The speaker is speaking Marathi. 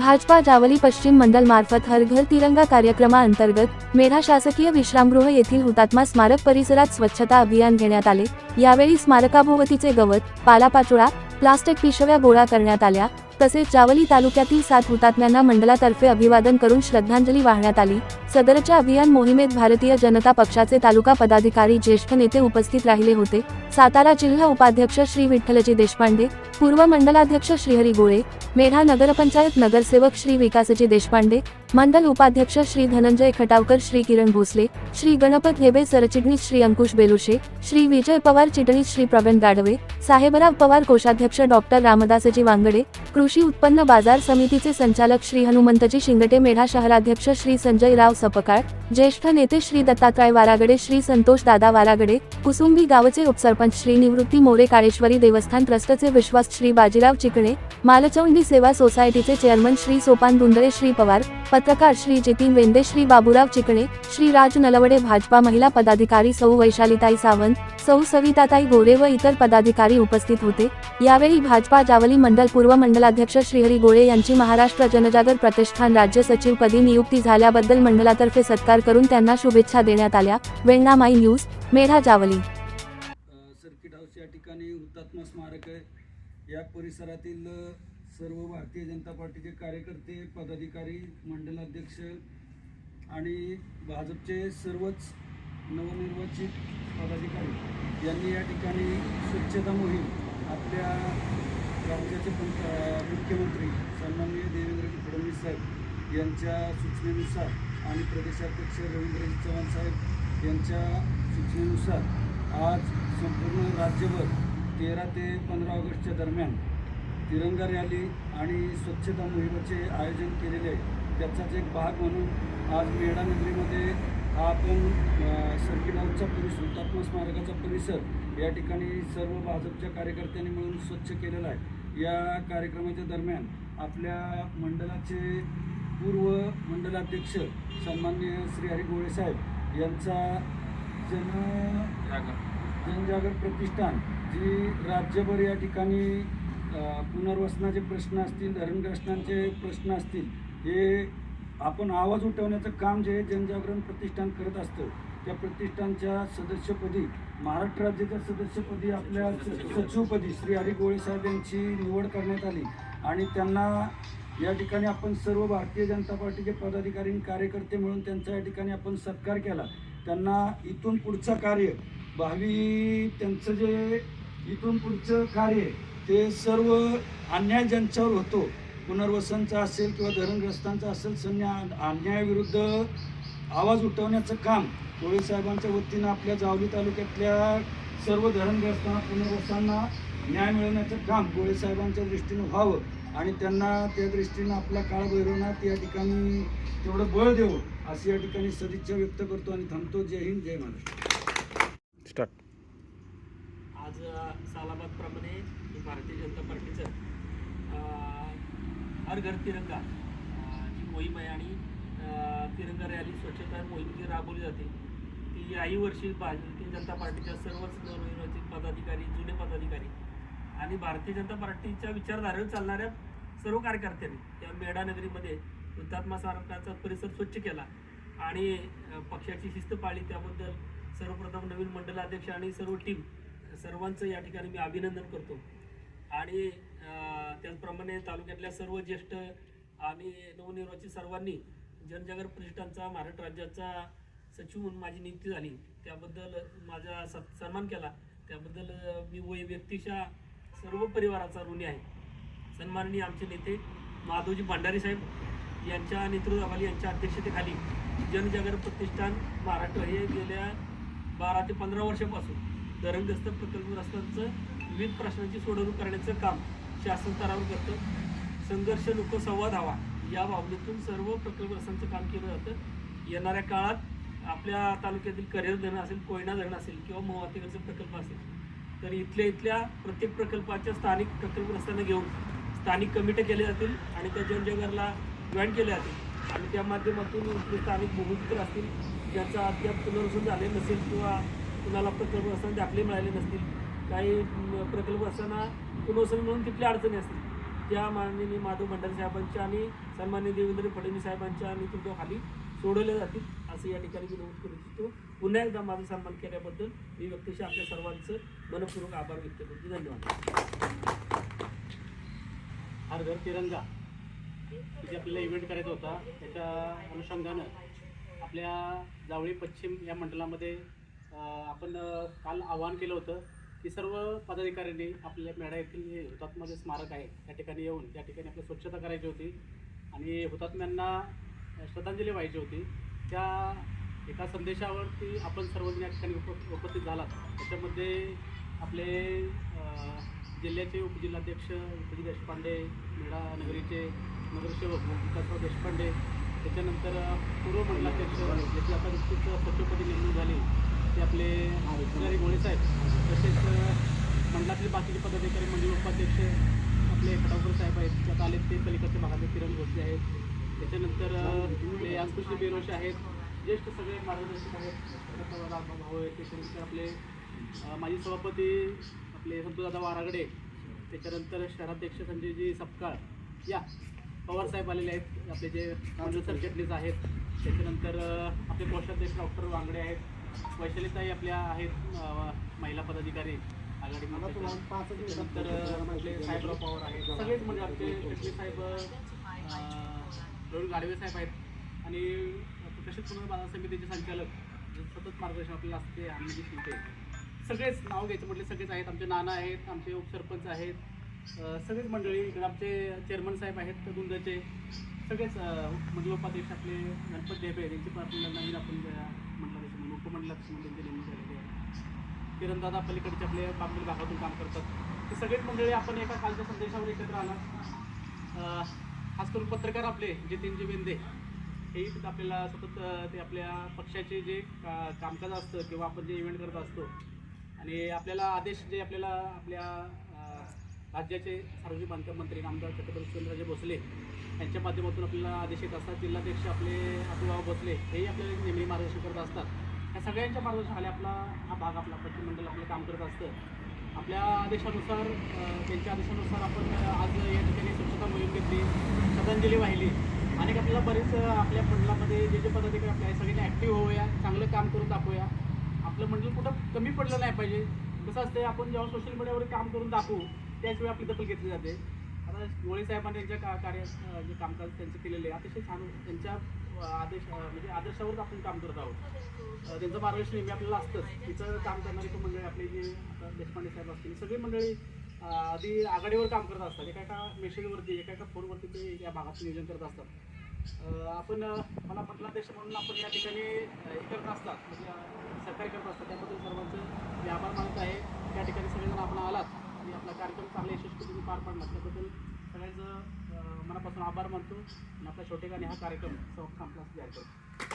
भाजपा जावली पश्चिम मंडल मार्फत हर घर तिरंगा कार्यक्रमाअंतर्गत मेढा शासकीय विश्रामगृह येथील हुतात्मा स्मारक परिसरात स्वच्छता अभियान घेण्यात आले. यावेळी स्मारकाभोवतीचे गवत पालापाचोळा प्लास्टिक पिशव्या गोळा करण्यात आल्या. तसेच जावली तालुक्यातील सात हुतात्म्यांना मंडळातर्फे अभिवादन करून श्रद्धांजली वाहण्यात आली. सदरच्या अभियान मोहिमेत भारतीय जनता पक्षाचे तालुका पदाधिकारी ज्येष्ठ नेते उपस्थित राहिले होते. सातारा जिल्हा उपाध्यक्ष श्री विठ्ठलजी देशपांडे पूर्व मंडलाध्यक्ष श्रीहरी गोळे मेढा नगरपंचायत नगरसेवक श्री विकासजी देशपांडे मंडल उपाध्यक्ष श्री धनंजय खटावकर श्री किरण भोसले श्री गणपत हेबे सरचिटणीस श्री अंकुश बेलुशे श्री विजय पवार चिटणीस श्री प्रवीण गाडवे साहेबराव पवार कोषाध्यक्ष डॉक्टर रामदासजी वांगडे कृषी उत्पन्न बाजार समितीचे संचालक श्री हनुमंतजी शिंगटे मेढा शहराध्यक्ष श्री संजय राव सपकाळ ज्येष्ठ नेते श्री दत्तात्रय वारागडे श्री संतोष दादा वारागडे कुसुंबी गावचे उपसरपंच श्री निवृत्ती मोरे काळेश्वरी देवस्थान ट्रस्टचे विश्वास श्री बाजीराव चिकणे मालचौंडी सेवा सोसायटीचे चेअरमन श्री सोपान दुंदरे श्री पवार पत्रकार श्री जितीन वेंदे श्री बाबूराव चिकणे श्री राज नलवडे भाजपा महिला पदाधिकारी सौ वैशालीताई सावंत सौ सविताताई गोरे व इतर पदाधिकारी उपस्थित होते. यावेळी भाजपा जावली मंडल पूर्व मंडलाध्यक्ष श्रीहरी गोळे यांची महाराष्ट्र जनजागर प्रतिष्ठान राज्य सचिवपदी नियुक्ती झाल्याबद्दल मंडळातर्फे सत्कार करून त्यांना शुभेच्छा देण्यात आल्या. Vennamai news Medha Javali. Circuit house या ठिकाणी हुतात्मा स्मारक आहे. या परिसरातील सर्व भारतीय जनता पार्टीचे कार्यकर्ते पदाधिकारी मंडलाध्यक्ष आणि भाजपचे सर्वच नवनिर्वाचित पदाधिकारी यांनी या ठिकाणी स्वच्छता मोहीम आपल्या राज्याचे पंत मुख्यमंत्री सन्माननीय देवेंद्रजी फडणवीस साहेब यांच्या सूचनेनुसार आणि प्रदेशाध्यक्ष रवींद्रजी चव्हाण साहेब यांच्या सूचनेनुसार आज संपूर्ण राज्यभर तेरा ते पंधरा ऑगस्टच्या दरम्यान तिरंगा रॅली आणि स्वच्छता मोहिमेचे आयोजन केलेले आहे त्याचाच एक भाग म्हणून आज मेढा नगरीमध्ये हा आपण अ, परिसर हुतात्मा स्मारकाचा परिसर या ठिकाणी सर्व भाजपच्या कार्यकर्त्यांनी मिळून स्वच्छ केलेला आहे. या कार्यक्रमाच्या दरम्यान आपल्या मंडळाचे पूर्व मंडलाध्यक्ष सन्मान्य श्री हरी गोळे साहेब यांचा जन जनजागर प्रतिष्ठान जी राज्यभर या ठिकाणी पुनर्वसनाचे प्रश्न असतील धरणग्रस्तांचे प्रश्न असतील हे आपण आवाज उठवण्याचं काम जे जनजागरण प्रतिष्ठान करत असतं त्या प्रतिष्ठानच्या सदस्यपदी महाराष्ट्र राज्याच्या सदस्यपदी आपल्या स- सचिवपदी श्री हरी गोळे साहेब यांची निवड करण्यात आली. आणि त्यांना या ठिकाणी आपण सर्व भारतीय जनता पार्टीचे पदाधिकारी आणि कार्यकर्ते मिळून त्यांचा या ठिकाणी आपण सत्कार केला. त्यांना इथून पुढचं कार्य भावी त्यांचं जे इथून पुढचं कार्य ते सर्व अन्याय ज्यांच्यावर होतो पुनर्वसनचा असेल किंवा धरणग्रस्तांचा असेल सन्या अन्यायाविरुद्ध आवाज उठवण्याचं काम कोळी साहेबांच्या वतीनं आपल्या जावली तालुक्यातल्या सर्व धरणग्रस्तांना पुनर्वसनांना न्याय मिळवण्याचं काम कोळी साहेबांच्या दृष्टीनं व्हावं आणि त्यांना त्या दृष्टीनं आपला काळ या ठिकाणी तेवढं बळ देवं अशी या ठिकाणी सदिच्छा व्यक्त करतो आणि थांबतो. जय हिंद जय महाराष्ट्र. स्टार्ट. आज सालाबाद सालाबादप्रमाणे भारतीय जनता पार्टीचं हर घर तिरंगा जी मोहीम आहे आणि तिरंगा रॅली स्वच्छता मोहीम जी राबवली जाते. ती याही वर्षी भारतीय जनता पार्टीच्या सर्वच नवनिर्वाचित पदाधिकारी जुने पदाधिकारी आणि भारतीय जनता पार्टीच्या विचारधारेवर चालणाऱ्या सर्व कार्यकर्त्यांनी त्या मेढानगरीमध्ये हुतात्मा स्मारकाचा परिसर स्वच्छ केला आणि पक्षाची शिस्त पाळली त्याबद्दल सर्वप्रथम नवीन मंडलाध्यक्ष आणि सर्व टीम सर्वांचं या ठिकाणी मी अभिनंदन करतो. आणि त्याचप्रमाणे तालुक्यातल्या सर्व ज्येष्ठ आणि नवनिर्वाचित सर्वांनी जनजागर प्रतिष्ठानचा महाराष्ट्र राज्याचा सचिव म्हणून माझी नियुक्ती झाली. त्याबद्दल माझा सत् सन्मान केला. त्याबद्दल मी वै व्यक्तिशा सर्व परिवाराचा ऋणी आहे. सन्माननीय आमचे नेते माधवजी भंडारी साहेब यांच्या नेतृत्वाखाली यांच्या अध्यक्षतेखाली जनजागर प्रतिष्ठान महाराष्ट्र हे गेल्या बारा ते पंधरा वर्षापासून धरणग्रस्त प्रकल्पग्रस्तांचं विविध प्रश्नांची सोडवणूक करण्याचं काम शासन स्तरावर करतं. संघर्ष लोकसंवाद संवाद हवा या भावनेतून सर्व प्रकल्पग्रस्तांचं काम केलं जातं. येणाऱ्या काळात आपल्या तालुक्यातील करिअर धरण असेल कोयना धरण असेल किंवा मोहातीकडचे प्रकल्प असेल तर इथल्या इथल्या प्रत्येक प्रकल्पाच्या स्थानिक प्रकल्पग्रस्तांना घेऊन स्थानिक कमिट्या केल्या जातील आणि त्या जनजगरला जॉईन केल्या जातील. आणि त्या माध्यमातून स्थानिक भूमिपुत्र असतील ज्याचा अद्याप पुनर्वसन झाले नसेल किंवा कुणाला प्रकल्प असताना दाखले मिळाले नसतील काही प्रकल्प असताना पुनर्वसन म्हणून तिथल्या अडचणी असतील त्या माननीय माधव भंडारे साहेबांच्या आणि सन्मान्य देवेंद्र फडणवीस साहेबांच्या नेतृत्वाखाली सोडवल्या जातील असं या ठिकाणी मी नमूद करू इच्छितो. पुन्हा एकदा माझा सन्मान केल्याबद्दल मी व्यक्तीशी आपल्या सर्वांचं मनपूर्वक आभार व्यक्त करतो. धन्यवाद. हर घर तिरंगा. जे आपल्याला इव्हेंट करायचा होता. त्याच्या अनुषंगानं आपल्या जावळी पश्चिम या मंडळामध्ये आपण काल आवाहन केलं होतं की सर्व पदाधिकाऱ्यांनी आपल्या मेढा येथील जे हुतात्मा जे स्मारक आहे त्या ठिकाणी येऊन त्या ठिकाणी आपली स्वच्छता करायची होती. आणि हुतात्म्यांना श्रद्धांजली व्हायची होती. त्या एका संदेशावरती आपण सर्वजण या ठिकाणी उप उपस्थित झालात. त्याच्यामध्ये आपले जिल्ह्याचे उपजिल्हाध्यक्ष उपजी देशपांडे मेढा नगरीचे नगरसेवक विकासराव देशपांडे त्याच्यानंतर पूर्व मंडलाध्यक्ष ज्याची आता नुकतीच सचिवपदी नेमणूक झाली ते आपले श्री गोळे साहेब तसेच मंडळातील बाकीचे पदाधिकारी मंडळ उपाध्यक्ष आपले खडावकर साहेब आहेत त्यात आले ते पलीकडचे महादेव किरण भोसले आहेत. त्याच्यानंतर आपले अंकुशी बेरोश आहेत ज्येष्ठ सगळे मार्गदर्शक आहेत रामभाऊ भाऊ आहेत त्याच्यानंतर आपले माजी सभापती आपले संतोदादा वारागडे त्याच्यानंतर शहराध्यक्ष संजयजी सपकाळ या पवारसाहेब आलेले आहेत. आपले जे सरचिटणीस आहेत. त्याच्यानंतर आपले कोषाध्यक्ष डॉक्टर वांगडे आहेत. वैशालीताई आपल्या आहेत महिला पदाधिकारी. आघाडी त्याच्यानंतर आपले साहेबराव पवार आहेत. सगळेच म्हणजे आपले शेट्टी साहेब रोहित गाडवे साहेब आहेत. आणि प्रकाशित पुनर्बांधणी समितीचे संचालक सतत मार्गदर्शन आपल्याला असते आम्ही शिंदे. सगळेच नाव घ्यायचं म्हटले सगळेच आहेत. आमचे नाना आहेत आमचे उपसरपंच आहेत. सगळेच मंडळी इकडे आमचे चेअरमन साहेब आहेत गुंजाचे सगळेच अ, उपाध्यक्ष आपले गणपत डेबे यांची पण आपल्याला नवीन आपण मंडळाध्यक्ष म्हणून उपमंडळाध्यक्ष म्हणून त्यांची नेमणूक झालेली आहे किरणदादा पलीकडचे आपले बांबील भागातून काम करतात. ते सगळेच मंडळी आपण एका कालच्या संदेशावर एकत्र आला. खास करून पत्रकार आपले जितेंद्र बेंदे. हेही आपल्याला सतत ते आपल्या पक्षाचे जे का कामकाज असतं किंवा आपण जे इव्हेंट करत असतो. आणि आपल्याला आदेश जे आपल्याला आपल्या राज्याचे सार्वजनिक बांधकाम मंत्री आमदार छत्रपती सुरेंद्रराजे भोसले यांच्या माध्यमातून आपल्याला आदेश येत असतात. जिल्हाध्यक्ष आपले अतुलराव भोसले हेही आपल्याला नेहमी मार्गदर्शन करत असतात. या सगळ्यांच्या मार्गदर्शनाखाली आपला हा भाग आपला पश्चिम मंडळ आपलं काम करत असतं. आपल्या आदेशानुसार त्यांच्या आदेशानुसार आपण आज या ठिकाणी स्वच्छता मोहीम घेतली श्रद्धांजली वाहिली. आणि आपल्याला बरेच आपल्या मंडळामध्ये जे जे पदाधिकारी आपल्या सगळ्यांनी ॲक्टिव्ह होऊया चांगलं काम करून दाखवूया. आपलं मंडळ कुठं कमी पडलं नाही पाहिजे. कसं असते आपण जेव्हा सोशल मीडियावर काम करून दाखवू त्याच वेळी आपली दखल घेतली जाते. आता गोळे साहेबांनी त्यांच्या का कार्य जे कामकाज त्यांचं केलेले आहे अतिशय छान त्यांच्या आदेश म्हणजे आदर्शावरच आपण काम करत आहोत. त्यांचं मार्गदर्शन नेहमी आपल्याला असतंच. तिथं काम करणारी पण मंडळी आपली जे देशपांडे साहेब असतील सगळी मंडळी आधी आघाडीवर काम करत असतात. एका एका मेसेजवरती एका एका फोनवरती ते या भागाचं नियोजन करत असतात. आपण मला मला देश म्हणून आपण या ठिकाणी हे करत असतात. म्हणजे अ, सहकार्य करत असतात. त्याबद्दल सर्वांचं मी आभार मानत आहे त्या ठिकाणी सगळेजण आपण आलात आणि आपला कार्यक्रम चांगल्या यशस्वीपणे पार पाडला त्याबद्दल सगळ्यांचं मनापासून आभार मानतो. आणि आपल्या छोटेखानी हा कार्यक्रम संपला असं